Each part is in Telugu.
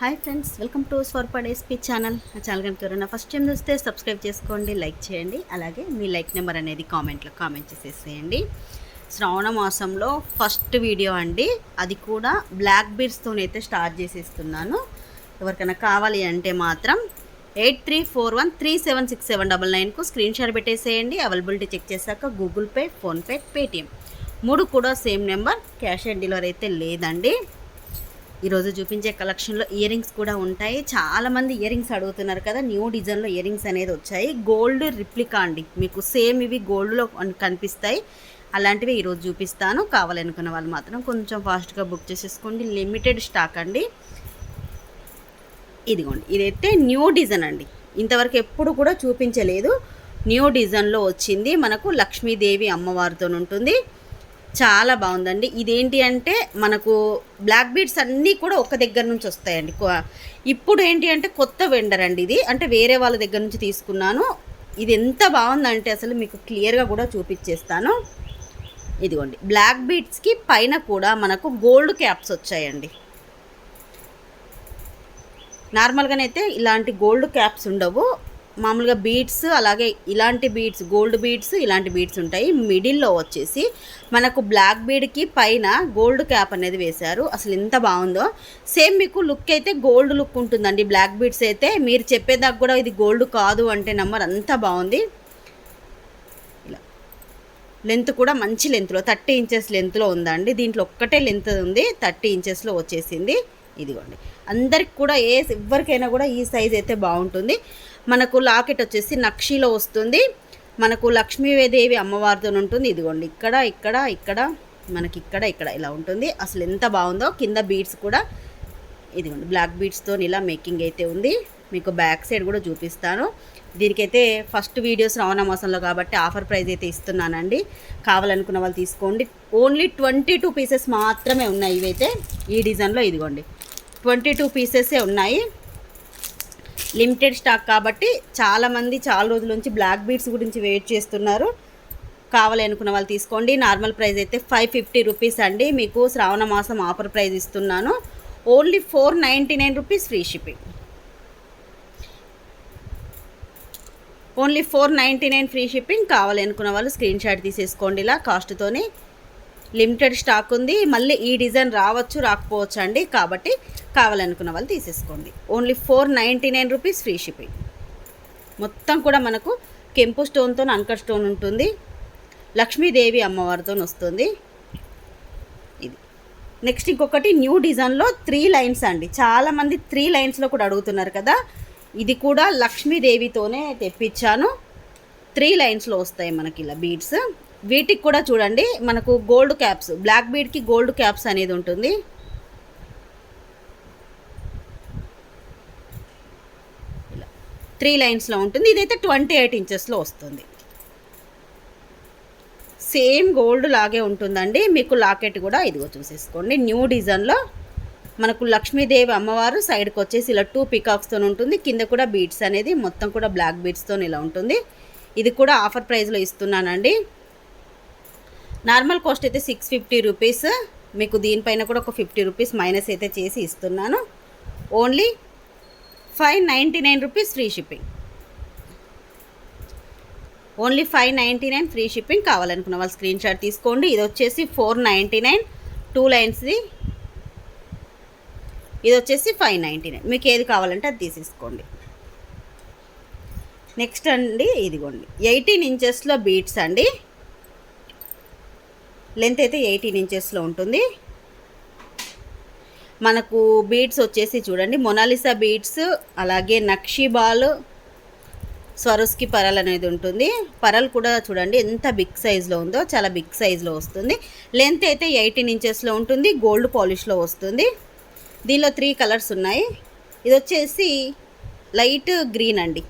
హాయ్ ఫ్రెండ్స్ వెల్కమ్ టు స్వర్పడ్ ఎస్పీ ఛానల్. ఆ ఛానల్ కనుక ఎవరైనా ఫస్ట్ టైం చూస్తే సబ్స్క్రైబ్ చేసుకోండి లైక్ చేయండి. అలాగే మీ లైక్ నెంబర్ అనేది కామెంట్లో కామెంట్ చేసేసేయండి. శ్రావణ మాసంలో ఫస్ట్ వీడియో అండి. అది కూడా బ్లాక్ బీడ్స్తో అయితే స్టార్ట్ చేసేస్తున్నాను. ఎవరికైనా కావాలి అంటే మాత్రం eight three four one three seven six seven double నైన్కు screen shot పెట్టేసేయండి. అవైలబిలిటీ చెక్ చేశాక గూగుల్ పే ఫోన్పే పేటిఎం. మూడు కూడా same number cash on delivery అయితే లేదండి. ఈరోజు చూపించే కలెక్షన్లో ఇయర్ రింగ్స్ కూడా ఉంటాయి. చాలామంది ఇయర్ రింగ్స్ అడుగుతున్నారు కదా న్యూ డిజైన్లో ఇయర్ రింగ్స్ అనేది వచ్చాయి. గోల్డ్ రిప్లికా అండి. మీకు సేమ్ ఇవి గోల్డ్లో కనిపిస్తాయి. అలాంటివి ఈరోజు చూపిస్తాను. కావాలనుకున్న వాళ్ళు మాత్రం కొంచెం ఫాస్ట్గా బుక్ చేసేసుకోండి. లిమిటెడ్ స్టాక్ అండి. ఇదిగోండి. ఇదైతే న్యూ డిజైన్ అండి. ఇంతవరకు ఎప్పుడు కూడా చూపించలేదు. న్యూ డిజైన్లో వచ్చింది. మనకు లక్ష్మీదేవి అమ్మవారితో ఉంటుంది. చాలా బాగుందండి. ఇదేంటి అంటే మనకు బ్లాక్ బీడ్స్ అన్నీ కూడా ఒక దగ్గర నుంచి వస్తాయండి. ఇప్పుడు ఏంటి అంటే కొత్త వెండర్ అండి ఇది. అంటే వేరే వాళ్ళ దగ్గర నుంచి తీసుకున్నాను. ఇది ఎంత బాగుందంటే అసలు మీకు క్లియర్గా కూడా చూపించేస్తాను ఇదిగోండి. బ్లాక్ బీడ్స్కి పైన కూడా మనకు గోల్డ్ క్యాప్స్ వచ్చాయండి. నార్మల్గానైతే ఇలాంటి గోల్డ్ క్యాప్స్ ఉండవు. మామూలుగా బీడ్స్ అలాగే ఇలాంటి బీడ్స్ గోల్డ్ బీడ్స్ ఇలాంటి బీడ్స్ ఉంటాయి. మిడిల్లో వచ్చేసి మనకు బ్లాక్ బీడ్కి పైన గోల్డ్ క్యాప్ అనేది వేశారు. అసలు ఎంత బాగుందో. సేమ్ మీకు లుక్ అయితే గోల్డ్ లుక్ ఉంటుందండి. బ్లాక్ బీడ్స్ అయితే మీరు చెప్పేదాకా కూడా ఇది గోల్డ్ కాదు అంటే నంబర్ అంత బాగుంది. ఇలా. లెంత్ కూడా మంచి లెంత్లో థర్టీ ఇంచెస్ లెంత్లో ఉందండి. దీంట్లో ఒక్కటే లెంత్ ఉంది. థర్టీ ఇంచెస్లో వచ్చేసింది. ఇదిగోండి. అందరికి కూడా ఏ ఎవరికైనా కూడా ఈ సైజ్ అయితే బాగుంటుంది. మనకు లాకెట్ వచ్చేసి నక్షీలో వస్తుంది. మనకు లక్ష్మీదేవి అమ్మవారితో ఉంటుంది. ఇదిగోండి ఇక్కడ ఇక్కడ ఇక్కడ మనకి ఇక్కడ ఇక్కడ ఇలా ఉంటుంది. అసలు ఎంత బాగుందో కింద బీడ్స్ కూడా ఇదిగోండి బ్లాక్ బీడ్స్తో ఇలా మేకింగ్ అయితే ఉంది. మీకు బ్యాక్ సైడ్ కూడా చూపిస్తాను. దీనికైతే ఫస్ట్ వీడియోస్ శ్రావణ మాసంలో కాబట్టి ఆఫర్ ప్రైస్ అయితే ఇస్తున్నానండి. కావాలనుకున్న వాళ్ళు తీసుకోండి. ఓన్లీ ట్వంటీ టూ పీసెస్ మాత్రమే ఉన్నాయి ఇవైతే. ఈ డిజైన్లో ఇదిగోండి ట్వంటీ టూ పీసెసే ఉన్నాయి. లిమిటెడ్ స్టాక్ కాబట్టి చాలామంది చాలా రోజుల నుంచి బ్లాక్ బీడ్స్ గురించి వెయిట్ చేస్తున్నారు. కావాలి అనుకున్న వాళ్ళు తీసుకోండి. నార్మల్ ప్రైస్ అయితే ఫైవ్ ఫిఫ్టీ రూపీస్ అండి. మీకు శ్రావణ మాసం ఆఫర్ ప్రైస్ ఇస్తున్నాను. Only four ninety nine rupees free shipping. Only four ninety nine free shipping కావాలి అనుకున్న వాళ్ళు స్క్రీన్ షాట్ తీసేసుకోండి ఇలా కాస్ట్తోని లిమిటెడ్ స్టాక్ ఉంది. మళ్ళీ ఈ డిజైన్ రావచ్చు రాకపోవచ్చు అండి. కాబట్టి కావాలనుకున్న వాళ్ళు తీసేసుకోండి. Only four ninety nine rupees free shipping మొత్తం కూడా మనకు కెంపు స్టోన్తో అంకర్ స్టోన్ ఉంటుంది. లక్ష్మీదేవి అమ్మవారితో వస్తుంది. ఇది. నెక్స్ట్ ఇంకొకటి న్యూ డిజైన్లో త్రీ లైన్స్ అండి. చాలామంది త్రీ లైన్స్లో కూడా అడుగుతున్నారు కదా. ఇది కూడా లక్ష్మీదేవితోనే తెప్పించాను. త్రీ లైన్స్లో వస్తాయి మనకి ఇలా బీడ్స్ వీటికి కూడా చూడండి మనకు గోల్డ్ క్యాప్స్ బ్లాక్ బీడ్కి గోల్డ్ క్యాప్స్ అనేది ఉంటుంది. త్రీ లైన్స్లో ఉంటుంది. ఇదైతే ట్వంటీ ఎయిట్ ఇంచెస్లో వస్తుంది. సేమ్ గోల్డ్ లాగే ఉంటుందండి. మీకు లాకెట్ కూడా ఇదిగో చూసేసుకోండి. న్యూ డిజైన్లో మనకు లక్ష్మీదేవి అమ్మవారు సైడ్కి వచ్చేసి ఇలా టూ పికాక్స్తో ఉంటుంది. కింద కూడా బీడ్స్ అనేది మొత్తం కూడా బ్లాక్ బీడ్స్తో ఇలా ఉంటుంది. ఇది కూడా ఆఫర్ ప్రైస్లో ఇస్తున్నానండి. నార్మల్ కాస్ట్ అయితే సిక్స్ ఫిఫ్టీ రూపీస్. మీకు దీనిపైన కూడా ఒక ఫిఫ్టీ రూపీస్ మైనస్ అయితే చేసి ఇస్తున్నాను. Only five ninety nine rupees free shipping. Only five ninety nine free shipping కావాలనుకున్న వాళ్ళు స్క్రీన్ షాట్ తీసుకోండి. ఇది వచ్చేసి ఫోర్ నైంటీ నైన్ టూ లైన్స్ది ఇది వచ్చేసి ఫైవ్ నైంటీ నైన్. మీకు ఏది కావాలంటే అది తీసేసుకోండి. నెక్స్ట్ అండి ఇదిగోండి. ఎయిటీన్ ఇంచెస్లో బీట్స్ అండి. లెంత్ అయితే ఎయిటీన్ ఇంచెస్లో ఉంటుంది. మనకు బీడ్స్ వచ్చేసి చూడండి. మొనాలిసా బీడ్స్ అలాగే నక్షిబాల్ స్వరస్కి పరల్ అనేది ఉంటుంది. పరల్ కూడా చూడండి ఎంత బిగ్ సైజులో ఉందో చాలా బిగ్ సైజులో వస్తుంది. లెంత్ అయితే ఎయిటీన్ ఇంచెస్లో ఉంటుంది గోల్డ్ పాలిష్లో వస్తుంది. దీనిలో త్రీ కలర్స్ ఉన్నాయి. ఇది వచ్చేసి లైట్ గ్రీన్ అండి.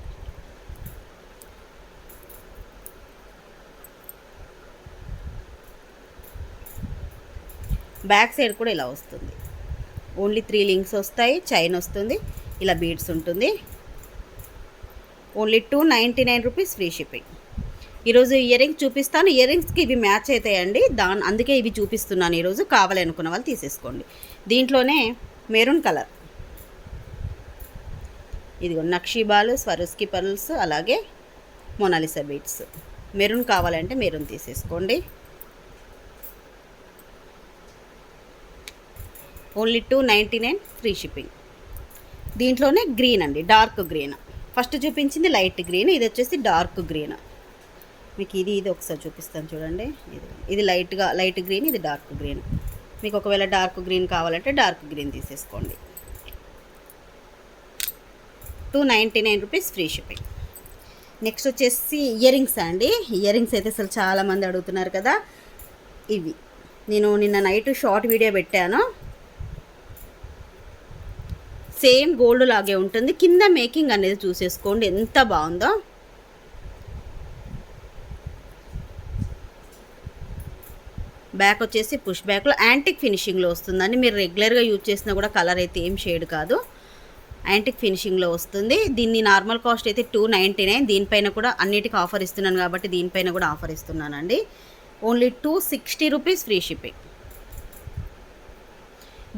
బ్యాక్ సైడ్ కూడా ఇలా వస్తుంది. ఓన్లీ త్రీ లింక్స్ వస్తాయి చైన్ వస్తుంది ఇలా బీడ్స్ ఉంటుంది. Only two ninety nine rupees free shipping. ఈరోజు ఇయర్ రింగ్స్ చూపిస్తాను. ఇయర్ రింగ్స్కి ఇవి మ్యాచ్ అవుతాయండి. దాని అందుకే ఇవి చూపిస్తున్నాను ఈరోజు. కావాలి అనుకున్న వాళ్ళు తీసేసుకోండి. దీంట్లోనే మెరూన్ కలర్. ఇదిగో నక్షీబాలు స్వరస్కి పర్ల్స్ అలాగే మొనాలిసా బీట్స్ మెరూన్ కావాలంటే మెరూన్ తీసేసుకోండి. Only two ninety nine free shipping. దీంట్లోనే గ్రీన్ అండి డార్క్ గ్రీన్. ఫస్ట్ చూపించింది లైట్ గ్రీన్ ఇది వచ్చేసి డార్క్ గ్రీన్. మీకు ఇది ఇది ఒకసారి చూపిస్తాను చూడండి. ఇది ఇది లైట్గా లైట్ గ్రీన్ ఇది డార్క్ గ్రీన్. మీకు ఒకవేళ డార్క్ గ్రీన్ కావాలంటే డార్క్ గ్రీన్ తీసేసుకోండి. Two ninety nine rupees free shipping. Next వచ్చేసి ఇయర్ రింగ్స్ అండి. ఇయర్ రింగ్స్ అయితే అసలు చాలామంది అడుగుతున్నారు కదా. ఇవి. నేను నిన్న నైట్ షార్ట్ వీడియో పెట్టాను. సేమ్ గోల్డ్ లాగే ఉంటుంది. కింద మేకింగ్ అనేది చూసేసుకోండి. ఎంత బాగుందో. బ్యాక్ వచ్చేసి పుష్ బ్యాక్లో యాంటిక్ ఫినిషింగ్లో వస్తుందండి. మీరు రెగ్యులర్గా యూజ్ చేసినా కూడా కలర్ అయితే ఏం షేడ్ కాదు. యాంటిక్ ఫినిషింగ్లో వస్తుంది. దీన్ని నార్మల్ కాస్ట్ అయితే టూ నైంటీ నైన్. దీనిపైన కూడా అన్నిటికీ ఆఫర్ ఇస్తున్నాను కాబట్టి దీనిపైన కూడా offer ఇస్తున్నానండి. Only two sixty rupees free shipping.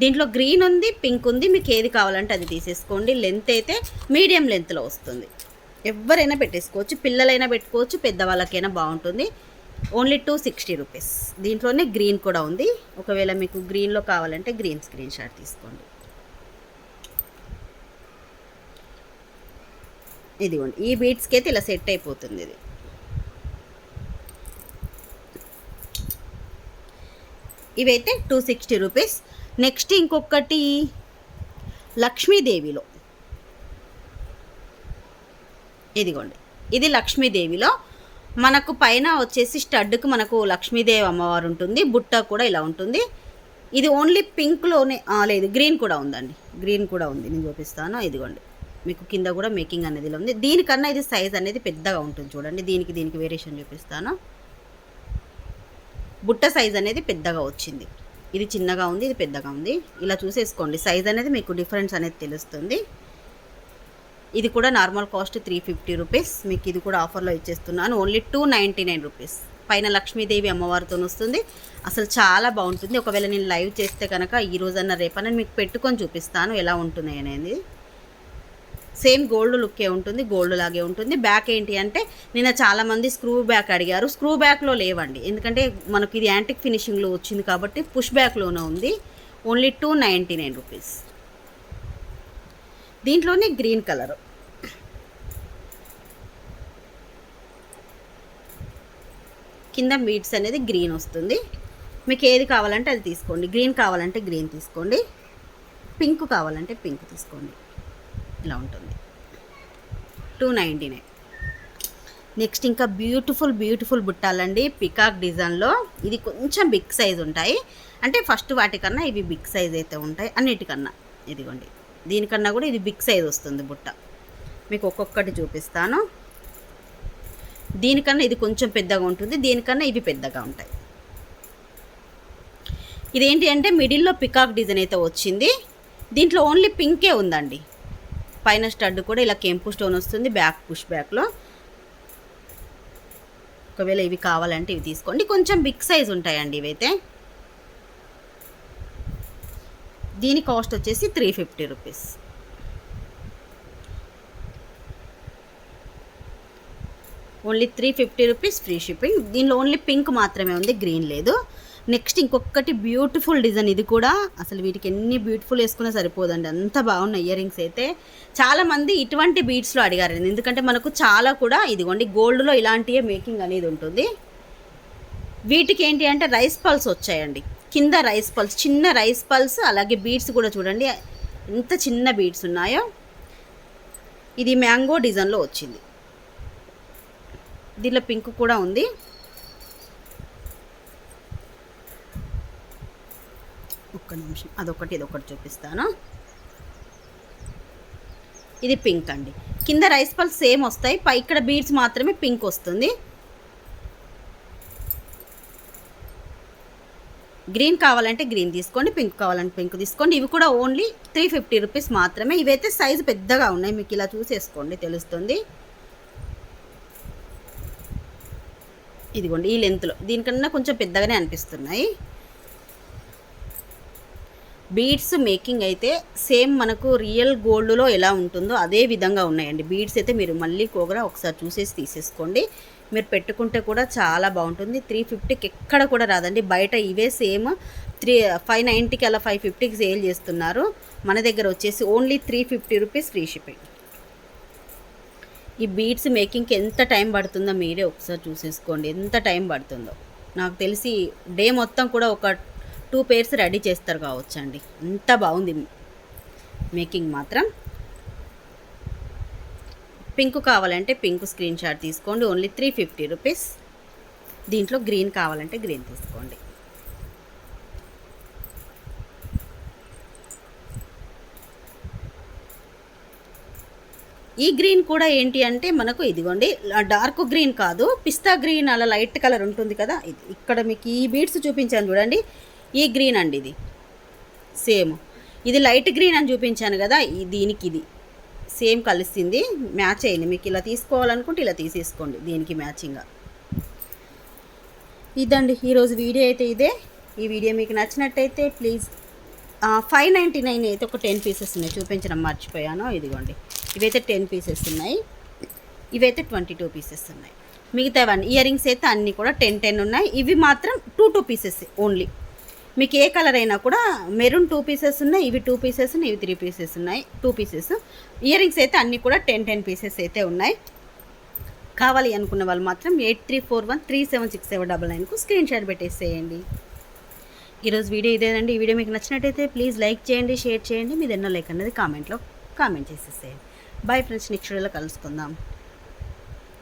దీంట్లో గ్రీన్ ఉంది పింక్ ఉంది మీకు ఏది కావాలంటే అది తీసేసుకోండి. లెంత్ అయితే మీడియం లెంత్లో వస్తుంది. ఎవరైనా పెట్టేసుకోవచ్చు పిల్లలైనా పెట్టుకోవచ్చు పెద్దవాళ్ళకైనా బాగుంటుంది. ఓన్లీ టూ సిక్స్టీ రూపీస్ దీంట్లోనే గ్రీన్ కూడా ఉంది. ఒకవేళ మీకు గ్రీన్లో కావాలంటే గ్రీన్ స్క్రీన్ షాట్ తీసుకోండి. ఇదిగోండి ఈ బీట్స్కి అయితే ఇలా సెట్ అయిపోతుంది ఇది. ఇవైతే టూ సిక్స్టీ రూపీస్ నెక్స్ట్ ఇంకొకటి లక్ష్మీదేవిలో. ఇదిగోండి. ఇది లక్ష్మీదేవిలో. మనకు పైన వచ్చేసి స్టడ్కి మనకు లక్ష్మీదేవి అమ్మవారు ఉంటుంది. బుట్ట కూడా ఇలా ఉంటుంది. ఇది ఓన్లీ పింక్లోనే లేదు గ్రీన్ కూడా ఉందండి. గ్రీన్ కూడా ఉంది. నేను చూపిస్తాను. ఇదిగోండి. మీకు కింద కూడా మేకింగ్ అనేది ఇలా ఉంది. దీనికన్నా ఇది సైజ్ అనేది పెద్దగా ఉంటుంది చూడండి. దీనికి దీనికి వేరియేషన్ చూపిస్తాను. బుట్ట సైజ్ అనేది పెద్దగా వచ్చింది. ఇది చిన్నగా ఉంది ఇది పెద్దగా ఉంది. ఇలా చూసేసుకోండి. సైజ్ అనేది మీకు డిఫరెన్స్ అనేది తెలుస్తుంది. ఇది కూడా normal cost three fifty rupees. మీకు ఇది కూడా ఆఫర్లో ఇచ్చేస్తున్నాను. Only two ninety nine rupees. పైన లక్ష్మీదేవి అమ్మవారితో వస్తుంది. అసలు చాలా బాగుంటుంది. ఒకవేళ నేను లైవ్ చేస్తే కనుక ఈ రోజన్నా రేపన్నా మీకు పెట్టుకొని చూపిస్తాను ఎలా ఉంటుంది అనేది. సేమ్ గోల్డ్ లుక్కే ఉంటుంది గోల్డ్ లాగే ఉంటుంది. బ్యాక్ ఏంటి అంటే నిన్న చాలామంది స్క్రూ బ్యాక్ అడిగారు. స్క్రూ బ్యాక్లో లేవండి. ఎందుకంటే మనకి ఇది యాంటిక్ ఫినిషింగ్లో వచ్చింది కాబట్టి పుష్ బ్యాక్లోనే ఉంది. Only two ninety nine rupees. దీంట్లోనే గ్రీన్ కలర్. కింద మీట్స్ అనేది గ్రీన్ వస్తుంది. మీకు ఏది కావాలంటే అది తీసుకోండి. గ్రీన్ కావాలంటే గ్రీన్ తీసుకోండి. పింక్ కావాలంటే పింక్ తీసుకోండి. ఇలా ఉంటుంది. టూ నైంటీ నైన్ నెక్స్ట్ ఇంకా బ్యూటిఫుల్ బ్యూటిఫుల్ బుట్టాలండి. పికాక్ డిజైన్లో ఇది కొంచెం బిగ్ సైజ్ ఉంటాయి. అంటే ఫస్ట్ వాటికన్నా ఇవి బిగ్ సైజ్ అయితే ఉంటాయి. అన్నిటికన్నా ఇదిగోండి. దీనికన్నా కూడా ఇది బిగ్ సైజ్ వస్తుంది బుట్ట. మీకు ఒక్కొక్కటి చూపిస్తాను. దీనికన్నా ఇది కొంచెం పెద్దగా ఉంటుంది. దీనికన్నా ఇవి పెద్దగా ఉంటాయి. ఇదేంటి అంటే మిడిల్లో పికాక్ డిజైన్ అయితే వచ్చింది. దీంట్లో ఓన్లీ పింకే ఉందండి. పైన స్టడ్ కూడా ఇలా కెంపు స్టోన్ వస్తుంది బ్యాక్ పుష్ బ్యాక్లో ఒకవేళ ఇవి కావాలంటే ఇవి తీసుకోండి. కొంచెం బిగ్ సైజ్ ఉంటాయండి ఇవైతే. దీని కాస్ట్ వచ్చేసి three fifty rupees. Only three fifty rupees free shipping. దీనిలో ఓన్లీ పింక్ మాత్రమే ఉంది గ్రీన్ లేదు. నెక్స్ట్ ఇంకొకటి బ్యూటిఫుల్ డిజైన్. ఇది కూడా అసలు వీటికి ఎన్ని బ్యూటిఫుల్ వేసుకున్నా సరిపోదండి. అంత బాగున్నాయి ఇయర్ రింగ్స్ అయితే. చాలామంది ఇటువంటి బీట్స్లో అడిగారండి ఎందుకంటే మనకు చాలా కూడా ఇదిగోండి గోల్డ్లో ఇలాంటివే మేకింగ్ అనేది ఉంటుంది. వీటికి ఏంటి అంటే రైస్ పల్స్ వచ్చాయండి. కింద రైస్ పల్స్ చిన్న రైస్ పల్స్ అలాగే బీడ్స్ కూడా చూడండి. ఎంత చిన్న బీడ్స్ ఉన్నాయో. ఇది మ్యాంగో డిజైన్లో వచ్చింది. దీనిలో పింక్ కూడా ఉంది. ఒక్క నిమిషం. అదొకటి ఇదొకటి చూపిస్తాను. ఇది పింక్ అండి. కింద రైస్ పల్స్ సేమ్ వస్తాయి. పై ఇక్కడ బీడ్స్ మాత్రమే పింక్ వస్తుంది. గ్రీన్ కావాలంటే గ్రీన్ తీసుకోండి పింక్ కావాలంటే పింక్ తీసుకోండి. ఇవి కూడా ఓన్లీ త్రీ ఫిఫ్టీ రూపీస్ మాత్రమే. ఇవైతే సైజు పెద్దగా ఉన్నాయి. మీకు ఇలా చూసేసుకోండి తెలుస్తుంది. ఇదిగోండి ఈ లెంత్లో దీనికన్నా కొంచెం పెద్దగానే అనిపిస్తున్నాయి. బీడ్స్ మేకింగ్ అయితే సేమ్ మనకు రియల్ గోల్డ్లో ఎలా ఉంటుందో అదే విధంగా ఉన్నాయండి. బీడ్స్ అయితే మీరు మళ్ళీ కోగరా ఒకసారి చూసేసి తీసేసుకోండి. మీరు పెట్టుకుంటే కూడా చాలా బాగుంటుంది. త్రీ ఫిఫ్టీకి ఎక్కడ కూడా రాదండి. బయట ఇవే సేమ్ త్రీ ఫైవ్ నైంటీకి అలా ఫైవ్ ఫిఫ్టీకి సేల్ చేస్తున్నారు. మన దగ్గర వచ్చేసి only three fifty rupees free shipping. ఈ బీడ్స్ మేకింగ్కి ఎంత టైం పడుతుందో మీరే ఒకసారి చూసేసుకోండి. ఎంత టైం పడుతుందో. నాకు తెలిసి డే మొత్తం కూడా ఒక టూ పేర్స్ రెడీ చేస్తారు కావచ్చు అండి అంత బాగుంది. మేకింగ్ మాత్రం. పింక్ కావాలంటే పింక్ స్క్రీన్ షాట్ తీసుకోండి. Only three fifty rupees. దీంట్లో గ్రీన్ కావాలంటే గ్రీన్ తీసుకోండి. ఈ గ్రీన్ కూడా ఏంటి అంటే మనకు ఇదిగోండి డార్క్ గ్రీన్ కాదు పిస్తా గ్రీన్ అలా లైట్ కలర్ ఉంటుంది కదా ఇది. ఇక్కడ మీకు ఈ బీడ్స్ చూపించాను చూడండి. ఈ గ్రీన్ అండి ఇది. సేమ్. ఇది లైట్ గ్రీన్ అని చూపించాను కదా దీనికి ఇది. సేమ్ కలిసింది మ్యాచ్ అయింది. మీకు ఇలా తీసుకోవాలనుకుంటే ఇలా తీసేసుకోండి దీనికి మ్యాచింగ్గా ఇదండి ఈరోజు వీడియో అయితే ఇదే. ఈ వీడియో మీకు నచ్చినట్టయితే ప్లీజ్ ఫైవ్ నైంటీ నైన్ అయితే ఒక టెన్ పీసెస్ ఉన్నాయి. చూపించడం మర్చిపోయాను. ఇదిగోండి. ఇవైతే టెన్ పీసెస్ ఉన్నాయి. ఇవైతే ట్వంటీ టూ పీసెస్ ఉన్నాయి. మిగతావన్నీ ఇయర్ రింగ్స్ అయితే అన్నీ కూడా టెన్ టెన్ ఉన్నాయి. ఇవి మాత్రం టూ టూ పీసెస్ ఓన్లీ. మీకు ఏ కలర్ అయినా కూడా మెరూన్ టూ పీసెస్ ఉన్నాయి ఇవి టూ పీసెస్ ఇవి త్రీ పీసెస్ ఉన్నాయి టూ పీసెస్. ఇయర్ రింగ్స్ అయితే అన్నీ కూడా టెన్ టెన్ పీసెస్ అయితే ఉన్నాయి. కావాలి అనుకున్న వాళ్ళు మాత్రం eight three four one three seven six seven double నైన్కు screen shot పెట్టేసేయండి. ఈరోజు వీడియో ఇదేనండి. ఈ వీడియో మీకు నచ్చినట్టయితే ప్లీజ్ లైక్ చేయండి షేర్ చేయండి. మీది ఎన్నో లైక్ అనేది కామెంట్లో కామెంట్ చేసేసేయండి. బాయ్ ఫ్రెండ్స్ నెక్స్ట్ వీడియోలో కలుసుకుందాం.